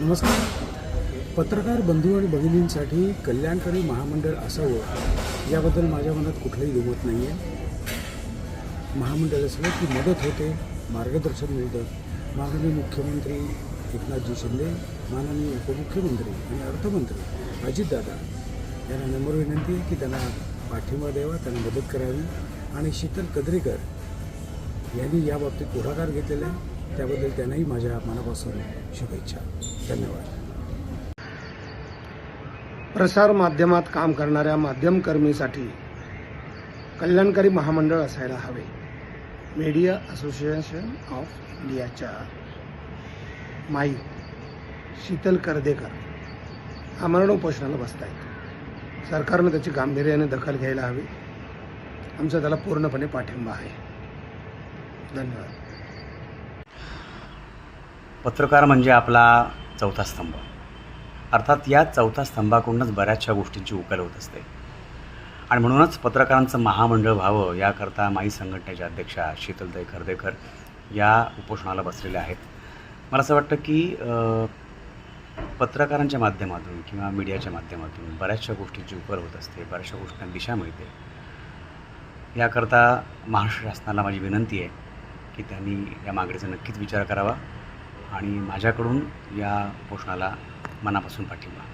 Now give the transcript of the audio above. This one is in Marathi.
नमस्कार. पत्रकार बंधू आणि भगिनींसाठी कल्याणकारी महामंडळ असावं याबद्दल माझ्या मनात कुठलंही दुमत नाही आहे महामंडळ असलं की मदत होते मार्गदर्शन मिळतं. माननीय मुख्यमंत्री एकनाथजी शिंदे माननीय उपमुख्यमंत्री आणि अर्थमंत्री अजितदादा यांना नम्र विनंती आहे की त्यांना पाठिंबा द्यावा त्यांना मदत करावी. आणि शीतल कदरेकर यांनी याबाबतीत पुढाकार घेतलेला आहे. त्याबद्दल त्यांनाही माझ्या मनापासून शुभेच्छा. धन्यवाद. प्रसार माध्यमात काम करणाऱ्या माध्यमकर्मीसाठी कल्याणकारी महामंडळ असायला हवे. मीडिया असोसिएशन ऑफ इंडियाच्या माई शीतल करदेकर आमरण उपोषणाला बसत आहेत सरकारनं त्याची गांभीर्याने दखल घ्यायला हवी. आमचा त्याला पूर्णपणे पाठिंबा आहे. धन्यवाद. पत्रकार म्हणजे आपला चौथा स्तंभ. अर्थात या चौथा स्तंभाकडूनच बऱ्याचशा गोष्टींची उकल होत असते. आणि म्हणूनच पत्रकारांचं महामंडळ व्हावं याकरता माई संघटनेच्या अध्यक्षा शीतलताई खर्देकर या उपोषणाला बसलेल्या आहेत. मला असं वाटतं की पत्रकारांच्या माध्यमातून किंवा मीडियाच्या माध्यमातून बऱ्याचशा गोष्टींची उकल होत असते बऱ्याचशा गोष्टींना दिशा मिळते. याकरता महाराष्ट्र शासनाला माझी विनंती आहे की त्यांनी या मागणीचा नक्कीच विचार करावा. आणि माझ्याकडून या उपोषणाला मनापासून पाठिंबा.